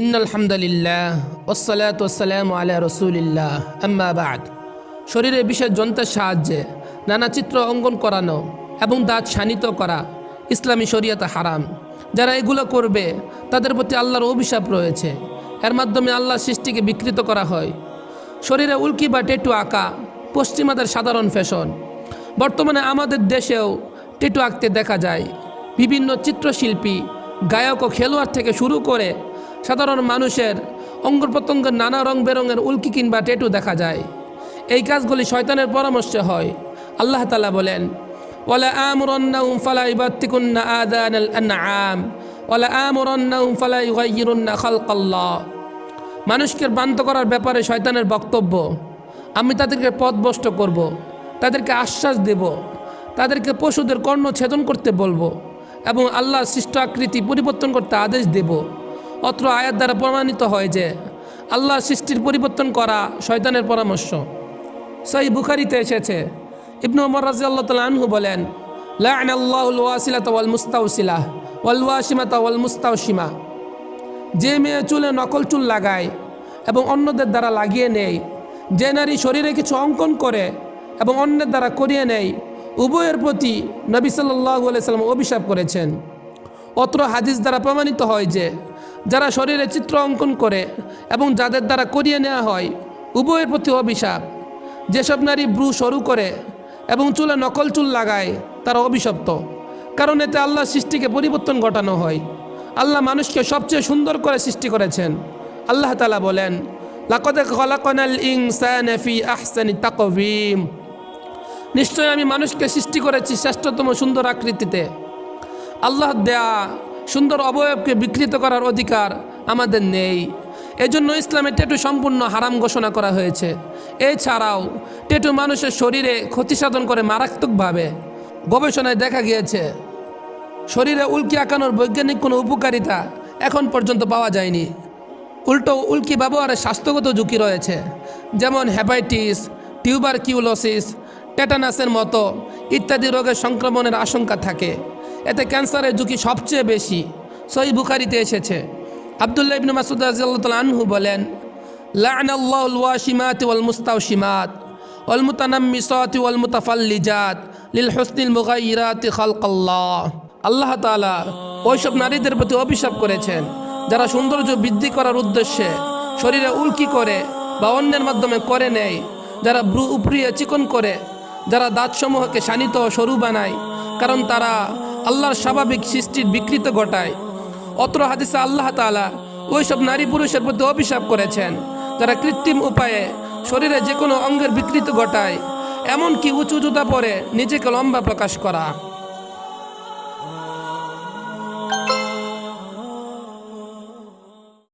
In আলহামদুলিল্লাহ ওসালাত ওসালাম আলা রসুলিল্লাহ, আম্মা বাদ। শরীরে বিশেষ যন্ত্রের সাহায্যে নানা চিত্র অঙ্কন করানো এবং দাঁত শানিত করা ইসলামী শরীয়তে হারাম। যারা এগুলো করবে, তাদের প্রতি আল্লাহর অভিশাপ রয়েছে। এর মাধ্যমে আল্লাহ সৃষ্টিকে বিকৃত করা হয়। শরীরে উল্কি বা টেটু আঁকা পশ্চিমাদের সাধারণ ফ্যাশন। বর্তমানে আমাদের দেশেও টেটু আঁকতে দেখা যায়। বিভিন্ন চিত্রশিল্পী, গায়ক ও খেলোয়াড় থেকে শুরু করে সাধারণ মানুষের অঙ্গ প্রত্যঙ্গের নানা রং বেরঙের উল্কি কিংবা টেটু দেখা যায়। এই কাজগুলি শয়তানের পরামর্শে হয়। আল্লাহ তালা বলেন খালকাল্লাহ। মানুষকে ভ্রান্ত করার ব্যাপারে শয়তানের বক্তব্য, আমি তাদেরকে পথভ্রষ্ট করব। তাদেরকে আশ্বাস দেব, তাদেরকে পশুদের কর্ণ ছেদন করতে বলব এবং আল্লাহ সৃষ্ট আকৃতি পরিবর্তন করতে আদেশ দেব। অত্র আয়াত দ্বারা প্রমাণিত হয় যে আল্লাহ সৃষ্টির পরিবর্তন করা শয়তানের পরামর্শ। সই বুখারিতে এসেছে। ইবনু ওমর রাজি আল্লাহ তালা আনহু বলেন লান আল্লাহুল ওয়াসিলাত ওয়াল মুস্তাউসিলাহ ওয়াল ওয়াসিমাতা ওয়াল মুস্তাউসিমা যে মেয়ে চুলে নকল চুল লাগায় এবং অন্যদের দ্বারা লাগিয়ে নেয়, যে নারী শরীরে কিছু অঙ্কন করে এবং অন্যের দ্বারা করিয়ে নেয়, উভয়ের প্রতি নবী সাল্লাহ সাল্লাম অভিশাপ করেছেন। অত্র হাদিস দ্বারা প্রমাণিত হয় যে, যারা শরীরে চিত্র অঙ্কন করে এবং যাদের দ্বারা করিয়ে নেওয়া হয়, উভয়ের প্রতি অভিশাপ। যেসব নারী ব্রু সরু করে এবং চুলে নকল চুল লাগায়, তারা অভিশপ্ত। কারণ এতে আল্লাহ সৃষ্টিকে পরিবর্তন ঘটানো হয়। আল্লাহ মানুষকে সবচেয়ে সুন্দর করে সৃষ্টি করেছেন। আল্লাহ তালা বলেন নিশ্চয় আমি মানুষকে সৃষ্টি করেছি শ্রেষ্ঠতম সুন্দর আকৃতিতে। আল্লাহ দেয়া সুন্দর অবয়বকে বিকৃত করার অধিকার আমাদের নেই। এজন্য ইসলামে টেটু সম্পূর্ণ হারাম ঘোষণা করা হয়েছে। এছাড়াও টেটু মানুষের শরীরে ক্ষতি সাধন করে মারাত্মকভাবে। গবেষণায় দেখা গিয়েছে, শরীরে উল্কি আঁকানোর বৈজ্ঞানিক কোনো উপকারিতা এখন পর্যন্ত পাওয়া যায়নি। উল্টো উল্কি ব্যবহারে স্বাস্থ্যগত ঝুঁকি রয়েছে, যেমন হ্যাপাইটিস টিউবার কিউলোসিস টেটানাসের মতো ইত্যাদি রোগের সংক্রমণের আশঙ্কা থাকে। এতে ক্যান্সারের ঝুঁকি সবচেয়ে বেশি। সই বুখারিতে এসেছে। আবদুল্লাহ ইবনু মাসুদ রাজিয়াল্লাহ আনহু বলেন লান আল্লাহ ওয়াশিমাত ওয়াল মুস্তাউশিমাত ওয়াল মুতানাম্মিসাত ওয়াল মুতাফাল্লিজাত লিল হুসনিল মুগাইরাতি খালকাল্লাহ। আল্লাহ তাআলা ওইসব নারীদের প্রতি অভিশাপ করেছেন, যারা সৌন্দর্য বৃদ্ধি করার উদ্দেশ্যে শরীরে উল্কি করে বা অন্যের মাধ্যমে করে নেয়, যারা ব্রু উপরিয়ে চিকন করে, যারা দাঁতসমূহকে শানিত সরু বানায়, কারণ তারা আল্লাহর স্বাভাবিক সৃষ্টির বিকৃত ঘটায়। অত্র হাদিসে আল্লাহ তালা ওইসব নারী পুরুষের প্রতি অভিশাপ করেছেন। তারা কৃত্রিম উপায়ে শরীরে যে কোনো অঙ্গের বিকৃত ঘটায়, এমনকি উঁচু জুতা পরে নিজেকে লম্বা প্রকাশ করা।